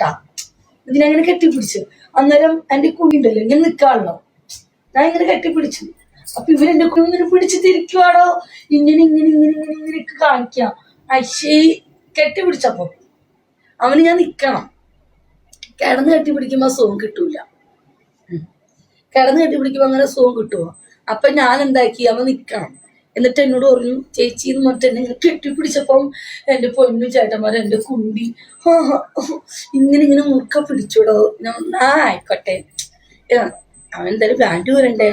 കേട്ടാ. ഇതിനങ്ങനെ കെട്ടിപ്പിടിച്ചു. അന്നേരം എന്റെ കുഞ്ഞുണ്ടല്ലോ ഇങ്ങനെ നിക്കാണല്ലോ. ഞാൻ ഇങ്ങനെ കെട്ടിപ്പിടിച്ചു. അപ്പൊ ഇവരെന്റെ കുഞ്ഞിനെ പിടിച്ച് തിരിക്കുവാടോ? ഇങ്ങനെ ഇങ്ങനെ ഇങ്ങനെ ഇങ്ങനെ ഇങ്ങനെ കാണിക്കാം. അശ്ശേ കെട്ടിപ്പിടിച്ചപ്പോ. അവന് ഞാൻ നിക്കണം. കിടന്ന് കെട്ടിപ്പിടിക്കുമ്പോ സുഖം കിട്ടൂല. കിടന്ന് കെട്ടിപ്പിടിക്കുമ്പോ അങ്ങനെ സുഖം കിട്ടുമോ അപ്പൊ ഞാൻ എന്താക്കി? അവൻ നിക്കണം. എന്നിട്ട് എന്നോട് പറഞ്ഞു ചേച്ചി എന്ന് പറഞ്ഞിട്ട് എന്നെ ഇങ്ങനെ കെട്ടിപ്പിടിച്ചപ്പം എന്റെ പൊന്നു ചേട്ടന്മാർ എന്റെ കുണ്ടി ഇങ്ങനെ ഇങ്ങനെ മുറുക്ക പിടിച്ചോടോ? ഞാൻ ആ ആയിക്കോട്ടെ. അവൻ എന്തായാലും ബാൻഡ് വരണ്ടേ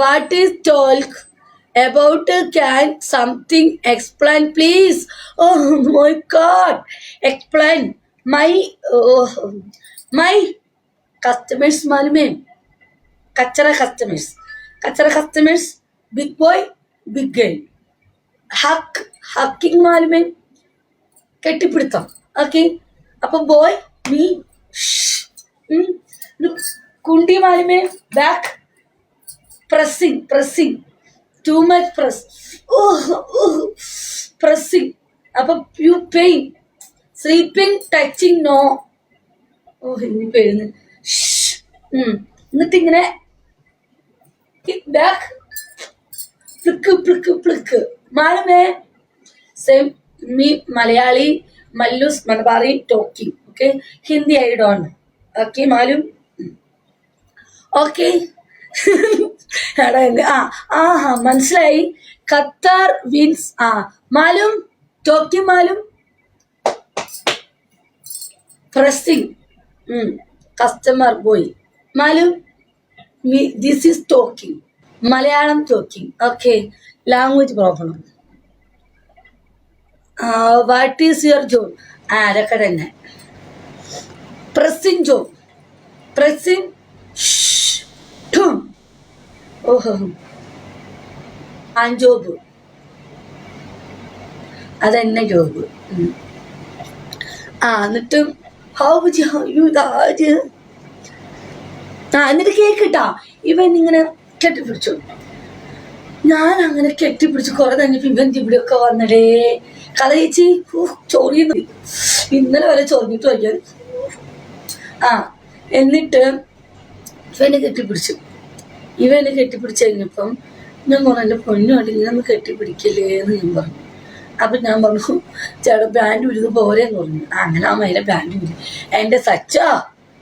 what is talk about can something explain please? Oh my god explain. My uh, my customers malume kachara customers. Kachara customers big boy big girl hug hugging മാലുമേ കെട്ടിപ്പിടുത്തം ഓക്കെ അപ്പൊ ബോയ് മീ കുണ്ടി മാലുമേ back pressing, pressing, too much press pressing. അപ്പൊ you pain sleeping touching no ഓ ഇനി പെഴുന്ന് എന്നിട്ട് ഇങ്ങനെ back പ്ലിക്ക് പ്ലിക്ക് പ്ലിക്ക് മാലമേ same me Malayali Mallus Malabari talking okay Hindi I don't okay മാലും okay ആ ആ ഹാ മനസ്സിലായി. ഖത്തർ വിൻസ് ആ മാലും ടോക്കി മാലും pressing customer boy മാലും this is talking Malayalam talking okay language problem what is your job ആ തന്നെ പ്രസിംഗ് ജോബ് പ്രസിംഗ് ഓഹോ. ജോബ് അതെന്നെ ജോബ്. ആ എന്നിട്ട് ഹൗ യു ദാജ് ആ എന്നിട്ട് കേക്കിട്ടാ? ഇവൻ ഇങ്ങനെ കെട്ടിപ്പിടിച്ചു. ഞാൻ അങ്ങനെ കെട്ടിപ്പിടിച്ച് കുറെ കഴിഞ്ഞപ്പോ ഇവൻ ഇവിടെയൊക്കെ വന്നടേ. കഥ ചേച്ചി ചോറിയുന്നു. ഇന്നലെ വരെ ചൊറിഞ്ഞിട്ട് വയ്ക്കാൻ ആ എന്നിട്ട് ഇവനെ കെട്ടിപ്പിടിച്ചു. ഇവനെ കെട്ടിപ്പിടിച്ച് കഴിഞ്ഞപ്പം ഞാൻ പറഞ്ഞു എന്റെ പൊന്നുമായിട്ട് ഇങ്ങനെ കെട്ടിപ്പിടിക്കില്ലേ? എന്ന് ഞാൻ പറഞ്ഞു. അപ്പം ഞാൻ പറഞ്ഞു ചേട്ടാ ബാൻഡ് ഉരുത് പോരെന്ന് പറഞ്ഞു. അങ്ങനെ ആ മയിലെ ബാൻഡ് ഉരു എന്റെ സച്ചാ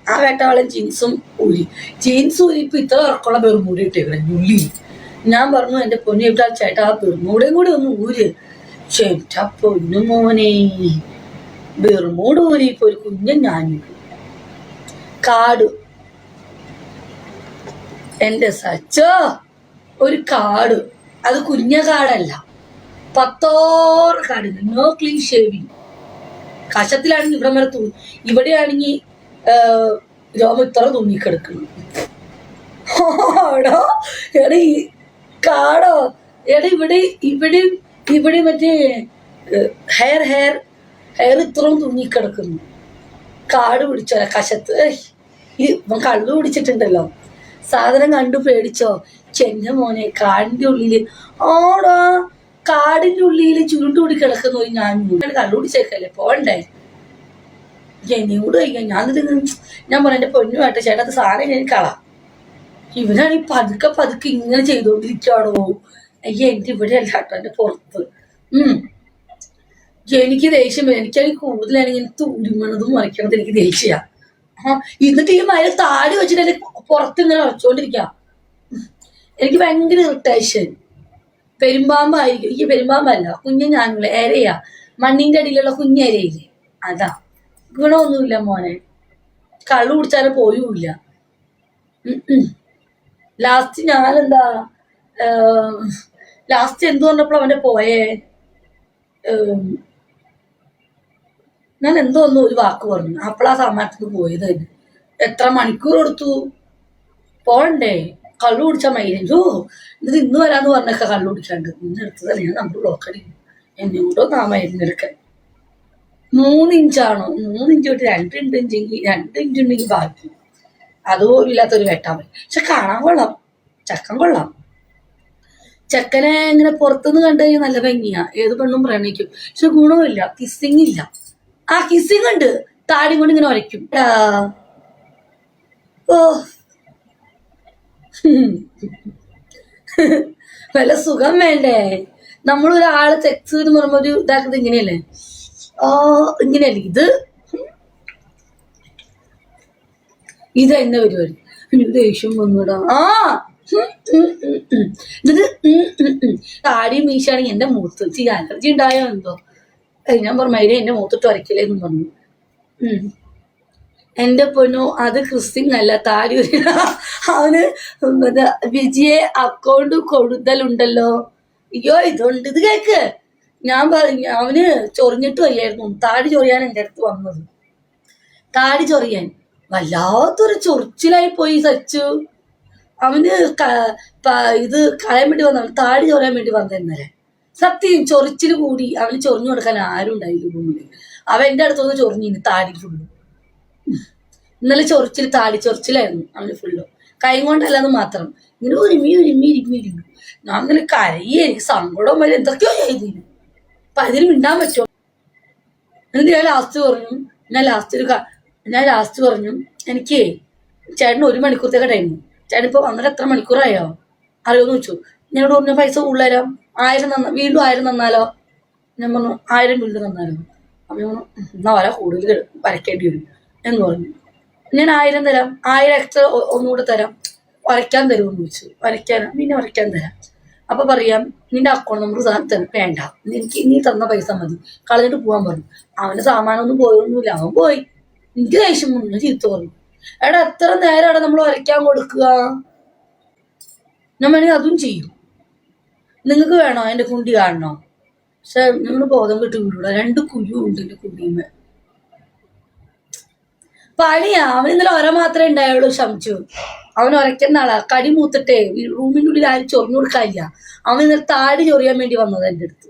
ആ വേട്ടവാളൻ ജീൻസും ഊരി. ജീൻസ് ഊരി ഇപ്പം ഇത്ര ഇറക്കുള്ള ബെറുമൂടി ഇട്ടേക്കണേ ഉള്ളി ഞാൻ പറഞ്ഞു എന്റെ പൊന്നു ഇവിടെ ചേട്ടാ ആ ബെറുമൂടയും കൂടി ഒന്ന് ഊര്. ചേട്ടാ പൊന്നു മോനെ ബെറുമൂട് ഊരി ഇപ്പൊ ഒരു കുഞ്ഞൻ ഞാൻ കാട്. എന്റെ സച്ചോ ഒരു കാട്. അത് കുഞ്ഞ കാടല്ല. പത്തോറ് കാട് നോ ക്ലീൻ ഷേവിങ് കഷത്തിലാണെങ്കിൽ ഇവിടെ വരെ ഇവിടെയാണെങ്കിൽ രോമം ഇത്ര തൂങ്ങിക്കിടക്കണം ഓടോ എടാ കാടോ എടാ ഇവിടെ ഇവിടെ ഇവിടെ മറ്റേ ഹെയർ ഹെയർ ഹെയർ ഇത്രയും തൂങ്ങിക്കിടക്കുന്നു കാട് പിടിച്ചോ കശത്ത് ഈ കള്ളു പിടിച്ചിട്ടുണ്ടല്ലോ. സാധനം കണ്ടു പേടിച്ചോ? ചെന്ന മോനെ കാടിന്റെ ഉള്ളിൽ. ആടാ കാടിന്റെ ഉള്ളിൽ ചുരുണ്ടുകൂടി കിടക്കുന്നു ഞാൻ. കള്ളു പിടിച്ചേക്കല്ലേ? പോണ്ടേ എന്നോട് കഴിക്കാൻ ഞാൻ ഞാൻ പറഞ്ഞു എന്റെ പൊന്നു വേട്ട ചേട്ടാ അത് സാധനം ഞാൻ കളാം. ഇവനാണ് ഈ പതുക്കെ പതുക്കെ ഇങ്ങനെ ചെയ്തോണ്ടിരിക്കുവാണോ അയ്യ എന്റെ ഇവിടെ അല്ല കേട്ടോ എന്റെ പുറത്ത്. ഉം. എനിക്ക് ദേഷ്യം എനിക്കാണെങ്കിൽ കൂടുതലാണെങ്കിൽ തുരുമണതും മറിക്കണത് എനിക്ക് ദേഷ്യ. എന്നിട്ട് ഈ മഴ താടി വെച്ചിട്ട് പുറത്ത് ഇങ്ങനെ ഉറച്ചോണ്ടിരിക്കുക എനിക്ക് ഭയങ്കര ഇറിറ്റേഷൻ പെരുമ്പാമ്പായിരിക്കും. എനിക്ക് പെരുമ്പാമ്പല്ല കുഞ്ഞു ഞാനുള്ള ഏരയാ മണ്ണിന്റെ അടിയിലുള്ള കുഞ്ഞരയില്ലേ അതാ. ഗുണമൊന്നുമില്ല മോനെ. കള്ളു കുടിച്ചാൽ പോയുമില്ല. ലാസ്റ്റ് ഞാനെന്താ ലാസ്റ്റ് എന്ത് പറഞ്ഞപ്പോൾ അവന്റെ പോയേ? ഞാൻ എന്തോ ഒന്നും ഒരു വാക്ക് പറഞ്ഞു. അപ്പോഴാ സമയത്ത് പോയത്. എത്ര മണിക്കൂർ എടുത്തു? പോണ്ടേ. കള്ളു കുടിച്ച മൈലേജോ ഇത് ഇന്ന് വരാന്ന് പറഞ്ഞൊക്കെ കള്ളു കുടിക്കാണ്ട് ഇന്ന് എടുത്തതല്ല? ഞാൻ നമ്മൾ ബ്ലോക്കടി എന്നെ നാമായിരുന്നു നാ മരുന്നെടുക്കാൻ മൂന്നിഞ്ച് തൊട്ട് രണ്ട് ഇഞ്ച് ഇഞ്ചെങ്കിൽ രണ്ട് ഇഞ്ച് ഉണ്ടെങ്കിൽ ബാക്കി. അതുപോലും ഇല്ലാത്തൊരു വെട്ടാൻ പറ്റും. പക്ഷെ കാണാൻ കൊള്ളാം. ചക്കൻ കൊള്ളാം. ചെക്കനെ ഇങ്ങനെ പുറത്തുനിന്ന് കണ്ടു കഴിഞ്ഞാൽ നല്ല ഭംഗിയാ. ഏത് പെണ്ണും പ്രണയിക്കും. പക്ഷെ ഗുണമില്ല. കിസ്സിങ് ഇല്ല. ആ കിസ്സിങ് ഉണ്ട്. താടി കൊണ്ട് ഇങ്ങനെ ഒരയ്ക്കും ഓ. വല്ല സുഖം വേണ്ടേ? നമ്മളൊരാൾ ചെക്സ് എന്ന് പറയുമ്പോ ഒരു ഇതാക്കുന്നത് ഇങ്ങനെയല്ലേ? ഇങ്ങനെയല്ലേ ഇത്? ഇത് എന്നെ പരിപാടി എനിക്ക് ദേഷ്യം വന്നുടാ. ആ. എന്നിട്ട്. താടിയും മീശാണെങ്കിൽ എന്റെ മൂത്ത് ചീ അലർജി ഉണ്ടായോ എന്തോ? ഞാൻ പറഞ്ഞു മൈനെ എന്റെ മൂത്തിട്ട് വരയ്ക്കില്ലേന്ന് പറഞ്ഞു. എന്റെ പൊന്നു അത് ക്രിസ്ത്യൻ അല്ല താടി അവന് വിജയെ അക്കൗണ്ട് കൊടുത്തലുണ്ടല്ലോ. അയ്യോ ഇതുണ്ട് ഇത് കേക്ക്. ഞാൻ അവന് ചൊറിഞ്ഞിട്ട് വയ്യായിരുന്നു. താടി ചൊറിയാൻ എന്റെ അടുത്ത് വന്നത്. താടി ചൊറിയാൻ. വല്ലാത്തൊരു ചൊറിച്ചിലായി പോയി സച്ചു. അവന് ഇത് കളയാൻ വേണ്ടി വന്ന താടി ചൊറിയാൻ വേണ്ടി വന്ന ഇന്നലെ. സത്യം ചൊറിച്ചിൽ കൂടി. അവന് ചൊറിഞ്ഞു കൊടുക്കാൻ ആരും ഉണ്ടായില്ല റൂമിൽ അവൻ എന്റെ അടുത്തൊന്ന് ചൊറിഞ്ഞിന് താടി ഫുള്ള് ഇന്നലെ ചൊറിച്ചിൽ താടി ചൊറിച്ചിലായിരുന്നു അവന് ഫുള്ള് കൈ കൊണ്ടല്ലാന്ന് മാത്രം. ഇങ്ങനെ ഒരുമി ഒരുമി ഒരുമി ഒരുമി. ഞാൻ അങ്ങനെ കരയെ. എനിക്ക് സങ്കടം വരെ എന്തൊക്കെയോ ചെയ്തിരുന്നു അപ്പൊ അതിന് മിണ്ടാൻ പറ്റുമോ? എന്നിട്ട് ഞാൻ ലാസ്റ്റ് പറഞ്ഞു? ഞാൻ ലാസ്റ്റ് ഒരു ഞാൻ ലാസ്റ്റ് പറഞ്ഞു. എനിക്ക് ചേട്ടന് ഒരു മണിക്കൂറത്തേക്ക് ടൈം ചേട്ടൻ ഇപ്പൊ വന്നിട്ട് എത്ര മണിക്കൂറായോ? അറിയോന്ന് വെച്ചു ഞാനോട് പറഞ്ഞു പൈസ കൂടുതൽ തരാം. ആയിരം തന്ന വീണ്ടും ആയിരം തന്നാലോ? ഞാൻ പറഞ്ഞു ആയിരം വീണ്ടും തന്നാലോ? അപ്പൊ ഞാൻ പറഞ്ഞു "ഉം, എന്നാ വരാ. കൂടുതൽ വരയ്ക്കേണ്ടി വരും. എന്ന് പറഞ്ഞു. ഞാൻ ആയിരം തരാം. ആയിരം എക്സ്ട്രാ ഒന്നുകൂടെ തരാം. വരയ്ക്കാൻ തരുമെന്ന് ചോദിച്ചു. വരയ്ക്കാൻ പിന്നെ വരയ്ക്കാൻ തരാം. അപ്പൊ പറയാം നിന്റെ അക്കൗണ്ട് നമ്പർ സാധനം വേണ്ട. എനിക്ക് നീ തന്ന പൈസ മതി. കളഞ്ഞിട്ട് പോകാൻ പറഞ്ഞു. അവന്റെ സാമാനൊന്നും പോയൊന്നുമില്ല. അവൻ പോയി. എനിക്ക് ദേഷ്യം വന്നു. ചീത്ത പറഞ്ഞു. എടാ എത്ര നേരമാണ് നമ്മൾ വരയ്ക്കാൻ കൊടുക്കുക? ഞാൻ അതും ചെയ്യും. നിങ്ങൾക്ക് വേണോ? എന്റെ കുണ്ടി കാണണോ? പക്ഷെ നിങ്ങൾ ബോധം കിട്ടി വിടൂടാ രണ്ട് കുരു ഉണ്ട് എന്റെ കുണ്ടിയുമേ പണിയാ. അവൻ ഇന്നലെ ഒര മാത്രമേ ഉണ്ടായുള്ളൂ ശമിച്ചു അവൻ ഉരയ്ക്കുന്ന ആളാ കടി മൂത്തിട്ടേ ഈ റൂമിന്റെ ഉള്ളിൽ ആരും ചൊറിഞ്ഞു കൊടുക്കാനില്ല. അവൻ ഇന്നലെ താടി ചൊറിയാൻ വേണ്ടി വന്നത് എന്റെ അടുത്ത്.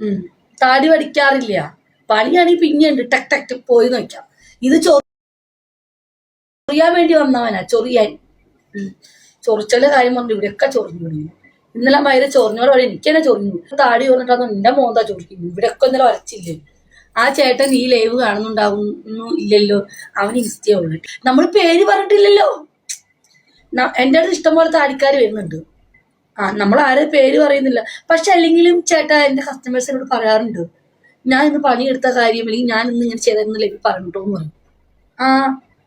ഉം. താടി പഠിക്കാറില്ല പണിയാണെങ്കിൽ പിന്നെയുണ്ട്. ടക് ടക് പോയി നോക്കാം. ഇത് ചൊറിയാൻ വേണ്ടി വന്നവനാ. ചൊറിയാൻ. ചൊറിച്ചലിന്റെ കാര്യം പറഞ്ഞു. ഇവിടെയൊക്കെ ചൊറിഞ്ഞു തുടങ്ങി. ഇന്നലെ മൈര ചൊറിഞ്ഞോടെ വഴി എനിക്ക് തന്നെ ചൊറിഞ്ഞു. താടി പറഞ്ഞിട്ടാണ് നിന്റെ മോന്താ ചൊറിക്കുന്നു ഇവിടെയൊക്കെ ഇന്നലെ വരച്ചില്ലേ ആ ചേട്ടൻ ഈ ലൈവ് കാണുന്നുണ്ടാവുന്നു ഇല്ലല്ലോ. അവൻ ഇൻസ്റ്റേ ഉള്ളു. നമ്മൾ പേര് പറഞ്ഞിട്ടില്ലല്ലോ. എന്റെ എന്റെ അടുത്ത് ഇഷ്ടംപോലെ താടിക്കാർ വരുന്നുണ്ട്. ആ നമ്മൾ ആരെ പേര് പറയുന്നില്ല. പക്ഷെ അല്ലെങ്കിലും ചേട്ടാ എന്റെ കസ്റ്റമേഴ്സിനോട് പറയാറുണ്ട്. ഞാൻ ഇന്ന് പണിയെടുത്ത കാര്യം അല്ലെങ്കിൽ ഞാൻ ഇന്ന് ഇങ്ങനെ ചെയ്തെന്ന് പറഞ്ഞിട്ടോന്ന് പറഞ്ഞിട്ടോ പറയും ആ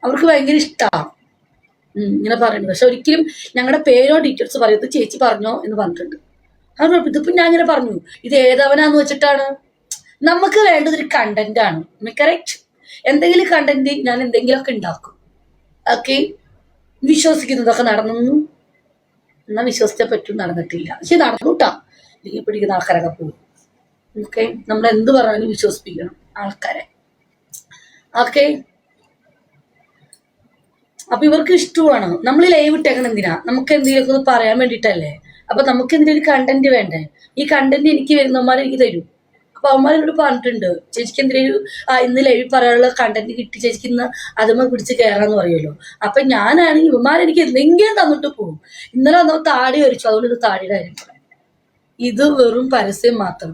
അവർക്ക് ഭയങ്കര ഇഷ്ടമാണ് ഇങ്ങനെ പറയുന്നത് പക്ഷെ ഒരിക്കലും ഞങ്ങളുടെ പേരോ ഡീറ്റെയിൽസ് പറയരുത്. ചേച്ചി പറഞ്ഞോ എന്ന് പറഞ്ഞിട്ടുണ്ട്. അത് കുഴപ്പം. ഇതിപ്പോ ഞാൻ ഇങ്ങനെ പറഞ്ഞു. ഇത് ഏതവനാന്ന് വെച്ചിട്ടാണ്? നമുക്ക് വേണ്ടത് ഒരു കണ്ടന്റ് ആണ് കറക്റ്റ് എന്തെങ്കിലും കണ്ടന്റ് ഞാൻ എന്തെങ്കിലുമൊക്കെ ഉണ്ടാക്കും. ഓക്കെ വിശ്വസിക്കുന്നതൊക്കെ നടന്നു. എന്നാ വിശ്വസിച്ച പറ്റും നടന്നിട്ടില്ല. പക്ഷെ നടന്നു കേട്ടാ അല്ലെങ്കിൽ പിടിക്കുന്ന ആൾക്കാരൊക്കെ പോകും. ഓക്കെ നമ്മൾ എന്ത് പറഞ്ഞാലും വിശ്വസിപ്പിക്കണം ആൾക്കാരെ. ഓക്കെ അപ്പൊ ഇവർക്ക് ഇഷ്ടമാണ്. നമ്മൾ ലൈവ് ഇട്ടേക്കണം എന്തിനാ? നമുക്ക് എന്തെങ്കിലുമൊക്കെ പറയാൻ വേണ്ടിയിട്ടല്ലേ അപ്പൊ നമുക്ക് എന്തെങ്കിലും കണ്ടന്റ് വേണ്ടേ? ഈ കണ്ടന്റ് എനിക്ക് വരുന്നവന്മാർ എനിക്ക് തരും. അപ്പൊ അവന്മാർ എന്നോട് പറഞ്ഞിട്ടുണ്ട് ചേച്ചിക്ക് എന്തെങ്കിലും ആ ഇന്ന് ലൈവിൽ പറയാനുള്ള കണ്ടന്റ് കിട്ടി ചേച്ചിക്ക് ഇന്ന് അതുമ്മ പിടിച്ച് കയറാന്ന് പറയുമല്ലോ അപ്പൊ ഞാനാണെങ്കിൽ ഇവന്മാരെനിക്ക് എന്തെങ്കിലും തന്നിട്ട് പോകും ഇന്നലെ വന്നപ്പോ താടി വരച്ചു അതുകൊണ്ട് ഇത് താടിയുടെ കാര്യം പറയാം. ഇത് വെറും പരസ്യം മാത്രം.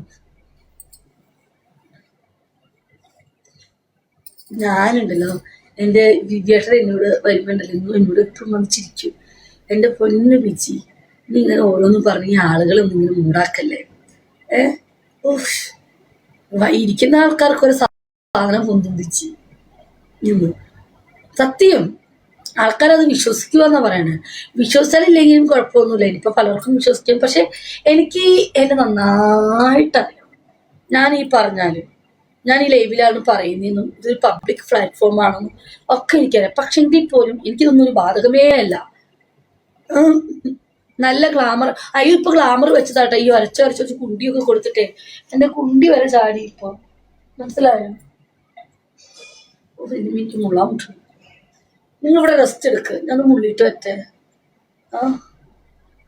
ഞാനുണ്ടല്ലോ എന്റെ വിജയേട്ടൻ എന്നോട് വരുമ്പോണ്ടല്ലോ ഇന്നും എന്നോട് എപ്പോഴും വന്നിച്ചിരിക്കും എന്റെ പൊന്നു വിജി നീ ഇങ്ങനെ ഓരോന്നും പറഞ്ഞ് ആളുകളൊന്നും ഇങ്ങനെ മൂടാക്കല്ലേ? ഏഹ്. ഇരിക്കുന്ന ആൾക്കാർക്ക് ഒരു സാധനം പൊന്തിച്ച് നിന്ന് സത്യം. ആൾക്കാരത് വിശ്വസിക്കുമെന്നാ പറയണേ. വിശ്വസിച്ചാലില്ലെങ്കിലും കുഴപ്പമൊന്നുമില്ല. ഇനിയിപ്പോൾ പലർക്കും വിശ്വസിക്കും. പക്ഷെ എനിക്ക് എന്നെ നന്നായിട്ടറിയാം. ഞാൻ ഈ പറഞ്ഞാലും ഞാൻ ഈ ലൈവിലാണ് പറയുന്നതെന്നും ഇതൊരു പബ്ലിക് പ്ലാറ്റ്ഫോം ആണെന്നും ഒക്കെ എനിക്കറിയാം. പക്ഷെ എങ്കിൽ പോലും എനിക്കിതൊന്നും ഒരു ബാധകമേ അല്ല. നല്ല ഗ്ലാമർ അയ്യോ ഇപ്പൊ ഗ്ലാമർ വെച്ചതാട്ടെ. ഈ അരച്ച അരച്ച വെച്ച് കുണ്ടിയൊക്കെ കൊടുത്തിട്ടേ. എന്റെ കുണ്ടി വരെ ചാടി ഇപ്പൊ. മനസ്സിലായോ? എനിക്ക് മുള്ളാൻ പറ്റും. നിങ്ങൾ ഇവിടെ റെസ്റ്റ് എടുക്ക്. ഞാൻ മുള്ളിട്ട് പറ്റേ ആ.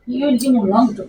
ഈ എനിക്ക് മുള്ളാൻ പറ്റും.